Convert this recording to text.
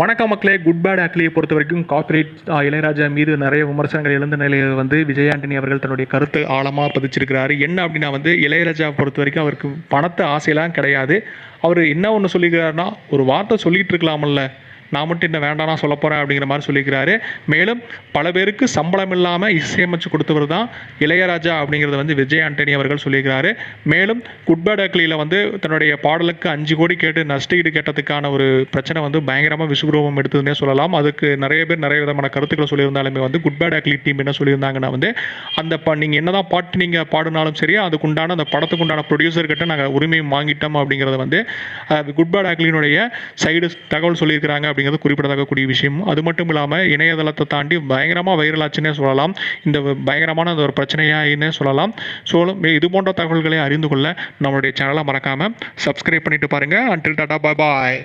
வணக்கம் மக்களே good bad ஆக்லியை பொறுத்த வரைக்கும் கார்ப்பரேட் இளையராஜா மீது நிறைய விமர்சனங்கள் எழுந்த நிலையில் வந்து விஜய் ஆண்டனி அவர்கள் தன்னுடைய கருத்து ஆழமாக பதிச்சிருக்கிறாரு. என்ன அப்படின்னா வந்து இளையராஜா பொறுத்த வரைக்கும் அவருக்கு பணத்தை ஆசையெல்லாம் கிடையாது. அவர் என்ன ஒன்று சொல்லிக்கிறாருன்னா ஒரு வார்த்தை சொல்லிகிட்டு இருக்கலாமல்ல நான் மட்டும் என்ன வேண்டாம்னா சொல்ல போகிறேன் அப்படிங்கிற மாதிரி சொல்லியிருக்கிறாரு மேலும் பல பேருக்கு சம்பளம் இல்லாமல் இசையமைச்சு கொடுத்தவர் தான் இளையராஜா அப்படிங்கிறத வந்து விஜய் ஆண்டனி அவர்கள் சொல்லியிருக்கிறாரு மேலும் குட் பேட் அக்லியில் வந்து தன்னுடைய பாடலுக்கு அஞ்சு கோடி கேட்டு நஷ்டஈடு கேட்டதுக்கான ஒரு பிரச்சனை வந்து பயங்கரமாக விஸ்வரூபம் எடுத்ததுன்னே சொல்லலாம். அதுக்கு நிறைய பேர் நிறைய விதமான கருத்துக்களை சொல்லியிருந்தாலுமே வந்து குட் பேட் அக்லி டீம் என்ன சொல்லியிருந்தாங்கன்னா வந்து அந்த ப நீங்கள் என்னதான் பாட்டு நீங்கள் பாடினாலும் சரி அதுக்குண்டான அந்த படத்துக்கு உண்டான ப்ரொடியூசர்கிட்ட நாங்கள் உரிமையை வாங்கிட்டோம் அப்படிங்கிறத வந்து குட் பேட் அக்லினுடைய சைடு தகவல் சொல்லியிருக்கிறாங்க அப்படிங்கிறது குறிப்பிடத்தக்கக்கூடிய விஷயம். அது மட்டும் இல்லாமல் இணையதளத்தை தாண்டி பயங்கரமாக வைரலாச்சுன்னே சொல்லலாம். இந்த பயங்கரமான அந்த ஒரு பிரச்சனையாயின்னே சொல்லலாம். ஸோ இது போன்ற தகவல்களை அறிந்து கொள்ள நம்மளுடைய சேனலை மறக்காமல் சப்ஸ்கிரைப் பண்ணிட்டு பாருங்கள் அன்டில் டாடா பாய் பாய்